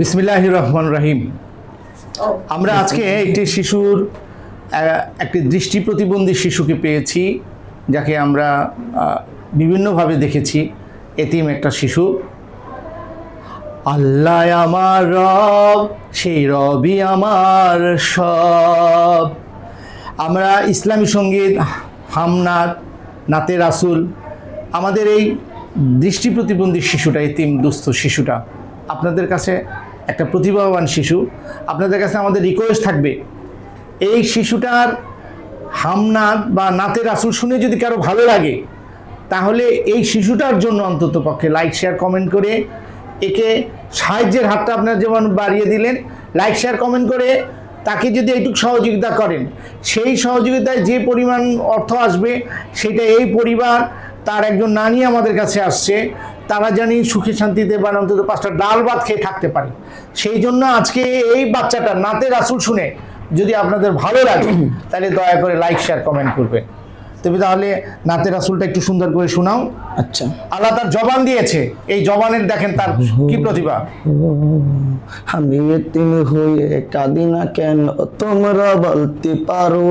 বিসমিল্লাহ রহমান রহিম আমরা আজকে একটি শিশুর একটি দৃষ্টি প্রতিবন্ধী শিশুকে পেয়েছি, যাকে আমরা বিভিন্নভাবে দেখেছি। এতিম একটা শিশু। আল্লাহ আমার রব, সেই রবি আমার সব। আমরা ইসলামী সংগীত হামনাথ নাতে রাসুল, আমাদের এই দৃষ্টি প্রতিবন্ধী শিশুটা, এতিম দুস্থ শিশুটা, আপনাদের কাছে একটা প্রতিভাবান শিশু, আপনাদের কাছে আমাদের রিকোয়েস্ট থাকবে, এই শিশুটার হামনাথ বা নাতে রাসুল শুনে যদি কারও ভালো লাগে, তাহলে এই শিশুটার জন্য অন্তত পক্ষে লাইক শেয়ার কমেন্ট করে একে সাহায্যের হাতটা আপনার যেমন বাড়িয়ে দিলেন লাইক শেয়ার কমেন্ট করে তাকে যদি এইটুকু সহযোগিতা করেন, সেই সহযোগিতায় যে পরিমাণ অর্থ আসবে, সেটা এই পরিবার তার একজন নানি আমাদের কাছে আসছে তারা জানি সুখে শান্তিতে বা অন্তত পাঁচটা ডাল ভাত খেয়ে থাকতে পারে। সেই জন্য আজকে এই বাচ্চাটা নাতে রাসুল শুনে যদি আপনাদের ভালো লাগে তাহলে দয়া করে লাইক শেয়ার কমেন্ট করবেন। তবে তাহলে নাতে রাসুলটা একটু সুন্দর করে শোনাও। আচ্ছা। আল্লাহ তার জবান দিয়েছে। এই জবানের দেখেন তার কি প্রতিভা। আমি এতিম হয়ে কাঁদি না কেন তোমরা বলতে পারো।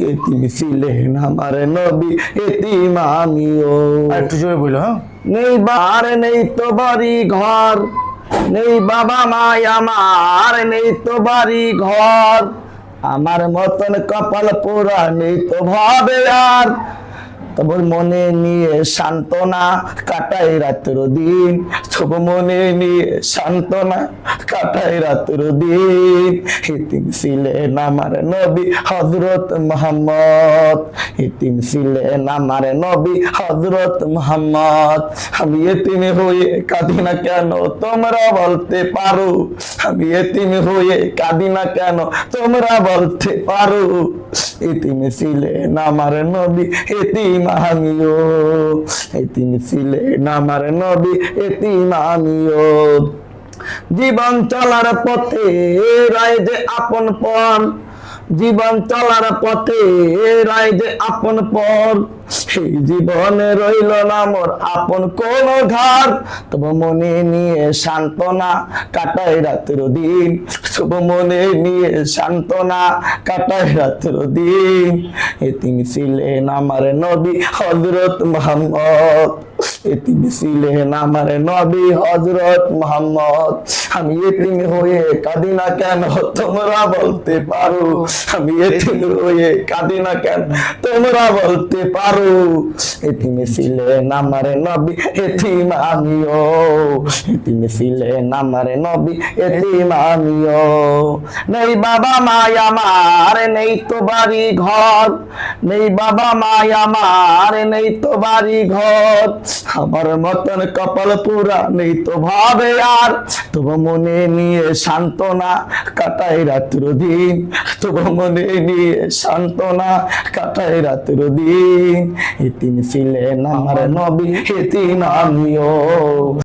এতিম ছিলেন আমার নবী এতিম আমিও। আর একটু জোরে বলল হ্যাঁ? নেই বার নেই তো বাড়ি ঘর। নেই বাবা আমার নেই তো বাড়ি ঘর। আমার মতন কপাল পোড়া নেই তো ভাবে আর তবু মনে নিয়ে সান্ত্বনা কাটাই রাত্র দিন। তব মনে নিয়ে সান্ত্বনা কাটাই রাত্র দিন। হিতিম ছিলেন আমার নবী হজরত মোহাম্মদ। হিতিম ছিলেন আমার নবী হজরত মোহাম্মদ। আমি এতিম হয়ে কাঁদি না কেন? তোমরা বলতে পারো। আমি এতিম হয়ে কাঁদি না কেন? তোমরা বলতে পারো। এতিম ছিলেন আমার নবী, এতিম আমিও এতিম ছিলেন আমার নবী এতিম আমিও। জীবন চলার পথে রায় যে আপন পর জীবন চলার পথে রায় যে আপন পর, সেই জীবনে রইল না মোর আপন কোন ঘর তবু মনে নিয়ে সান্ত্বনা কাটাই রাত্র দিন। তব মনে নিয়ে সান্ত্বনা কাটাই রাত্র দিন। এতিম ছিলেন আমার নবী হজরত মোহাম্মদ। এতিম ছিলেন আমার নবী হজরত মোহাম্মদ। আমি এতিম কেন? তোমরা বলতে পারো। আমি এতিম হয়ে কাঁদি না কেন? তোমরা বাবা মাই আমার, নেই তো বাড়ি ঘর। নেই বাবা মাই আমার, নেই তো বাড়ি ঘর। আমার মতন কপাল পুরা নেই তো ভাবে আর। তব মনে নিয়ে সান্ত্বনা কাটাই রাত্র দিন। তব মনে নিয়ে সান্ত্বনা কাটাই রাত্র দিন। এতিম ছিলেন আমার নবী এতিম আমিও।